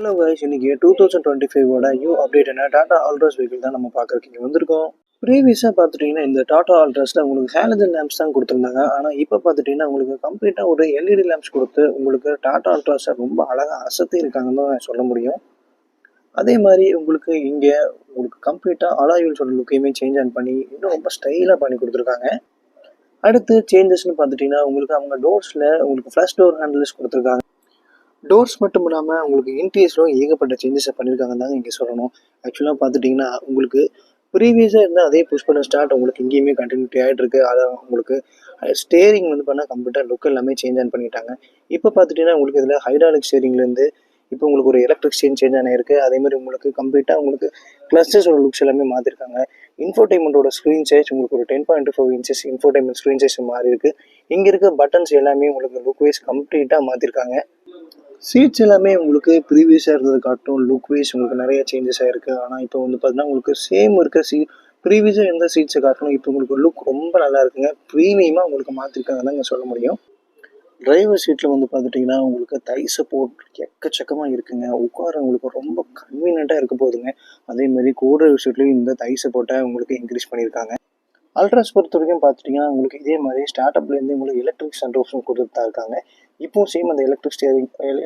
Hello வைஸ் இன்னைக்கு two thousand twenty ஃபைவோட நியூ அப்டேட்டான டாடா ஆல்ட்ராஸ் வெஹிக்கிள் தான் நம்ம பார்க்குறக்கு இங்கே வந்திருக்கோம். ப்ரீவியஸாக பார்த்துட்டிங்கன்னா இந்த டாடா ஆல்ட்ராஸில் உங்களுக்கு ஹேலஜன் லேம்ப்ஸ் தான் கொடுத்துருந்தாங்க. ஆனால் இப்போ பார்த்துட்டிங்கன்னா உங்களுக்கு கம்ப்ளீட்டாக ஒரு எல்இடி லேம்ப்ஸ் கொடுத்து உங்களுக்கு டாடா ஆல்ட்ராஸை ரொம்ப அழகாக அசத்தி இருக்காங்கன்னு தான் சொல்ல முடியும். அதே மாதிரி உங்களுக்கு இங்கே உங்களுக்கு கம்ப்ளீட்டாக அலாய்வில்ஸோட லுக்கையுமே சேஞ்ச் ஆன் பண்ணி இன்னும் ரொம்ப ஸ்டைலாக பண்ணி கொடுத்துருக்காங்க. அடுத்து சேஞ்சஸ்னு பார்த்துட்டிங்கன்னா உங்களுக்கு அவங்க டோர்ஸில் உங்களுக்கு ஃப்ளஷ் டோர் ஹேண்டில்ஸ் கொடுத்துருக்காங்க. டோர்ஸ் மட்டும் இல்லாமல் உங்களுக்கு இன்டீரியர்ஸிலும் ஏகப்பட்ட சேஞ்சஸை பண்ணியிருக்காங்க தாங்க இங்கே சொல்லணும். ஆக்சுவலாக பார்த்துட்டிங்கன்னா உங்களுக்கு ப்ரீவியஸாக இருந்தால் அதே புஷ் பண்ண ஸ்டார்ட் உங்களுக்கு இங்கேயுமே கண்டினியூட்டி ஆகிட்டு இருக்கு. அதை உங்களுக்கு ஸ்டேரிங் வந்து பண்ணால் கம்ப்ளீட்டாக லுக் எல்லாமே சேஞ்ச் ஆன் பண்ணிட்டாங்க. இப்போ பார்த்துட்டிங்கன்னா உங்களுக்கு இதில் ஹைட்ராலிக் ஸ்டேரிங்லேருந்து இப்போ உங்களுக்கு ஒரு எலக்ட்ரிக் ஸ்டேரிங் சேஞ்ச் ஆன அதே மாதிரி உங்களுக்கு கம்ப்ளீட்டாக உங்களுக்கு கிளஸ்டர்ஸோட லுக்ஸ் எல்லாமே மாற்றிருக்காங்க இன்ஃபோர்டைன்மெண்ட்டோட ஸ்க்ரீன் சைஸ் உங்களுக்கு ஒரு ten point four inches infotainment screen size மாறி இருக்கு. இங்கே இருக்க பட்டன்ஸ் எல்லாமே உங்களுக்கு லுக் வைஸ் கம்ப்ளீட்டாக மாற்றிருக்காங்க சீட்ஸ் எல்லாமே உங்களுக்கு ப்ரீவியஸாக இருந்தது காட்டும். லுக் வைஸ் உங்களுக்கு நிறைய சேஞ்சஸ் ஆயிருக்கு. ஆனால் இப்போ வந்து பார்த்தீங்கன்னா உங்களுக்கு சேம் இருக்க சீட் ப்ரீவியஸாக எந்த சீட்ஸை காட்டணும். இப்போ உங்களுக்கு லுக் ரொம்ப நல்லா இருக்குங்க. ப்ரீமியமாக உங்களுக்கு மாற்றிருக்காங்க தாங்க சொல்ல முடியும். டிரைவர் சீட்டில் வந்து பார்த்துட்டிங்கன்னா உங்களுக்கு தை சப்போர்ட் எக்கச்சக்கமாக இருக்குங்க. உட்கார உங்களுக்கு ரொம்ப கன்வீனியண்ட்டாக இருக்க போகுதுங்க அதே மாதிரி கோ டிரைவர் சீட்லேயும் இந்த தை சப்போர்ட்டை உங்களுக்கு இன்க்ரீஸ் பண்ணியிருக்காங்க. அல்ட்ராஸ் பொறுத்த வரைக்கும் பார்த்துட்டிங்கன்னா உங்களுக்கு இதே மாதிரி ஸ்டார்ட் அப்லேருந்து உங்களுக்கு எலக்ட்ரிக் சன்ரூஃப்ஸும் கொடுத்துட்டு தான் இருக்காங்க. இப்போவும் சேம் அந்த எலக்ட்ரிக் ஸ்டியரிங்